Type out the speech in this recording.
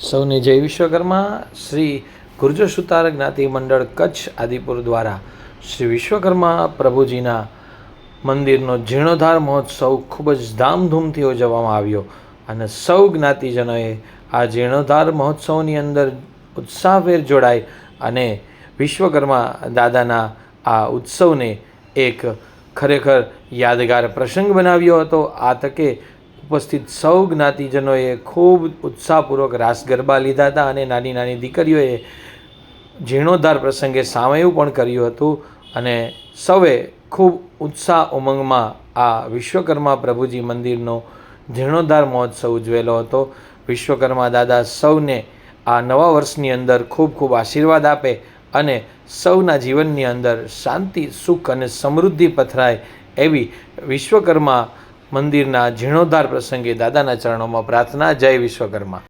સૌને જય વિશ્વકર્મા. શ્રી ગુર્જર સુતાર જ્ઞાતિ મંડળ કચ્છ આદિપુર દ્વારા શ્રી વિશ્વકર્મા પ્રભુજીના મંદિરનો જીર્ણોદ્ધાર મહોત્સવ ખૂબ જ ધામધૂમથી ઉજવવામાં આવ્યો અને સૌ જ્ઞાતિજનોએ આ જીર્ણોદ્ધાર મહોત્સવની અંદર ઉત્સાહભેર જોડાઈ અને વિશ્વકર્મા દાદાના આ ઉત્સવને એક ખરેખર યાદગાર પ્રસંગ બનાવ્યો હતો. આ તકે ઉપસ્થિત સૌ જ્ઞાતિજનોએ ખૂબ ઉત્સાહપૂર્વક રાસ ગરબા લીધા હતા અને નાની નાની દીકરીઓએ જીર્ણોદ્ધાર પ્રસંગે સામયું પણ કર્યું હતું અને સૌએ ખૂબ ઉત્સાહ ઉમંગમાં આ વિશ્વકર્મા પ્રભુજી મંદિરનો જીર્ણોદ્ધાર મહોત્સવ ઉજવેલો હતો. વિશ્વકર્મા દાદા સૌને આ નવા વર્ષની અંદર ખૂબ ખૂબ આશીર્વાદ આપે અને સૌના જીવનની અંદર શાંતિ, સુખ અને સમૃદ્ધિ પથરાય એવી વિશ્વકર્મા મંદિરના જીર્ણોદ્ધાર પ્રસંગે દાદાના ચરણોમાં પ્રાર્થના જય વિશ્વકર્મા.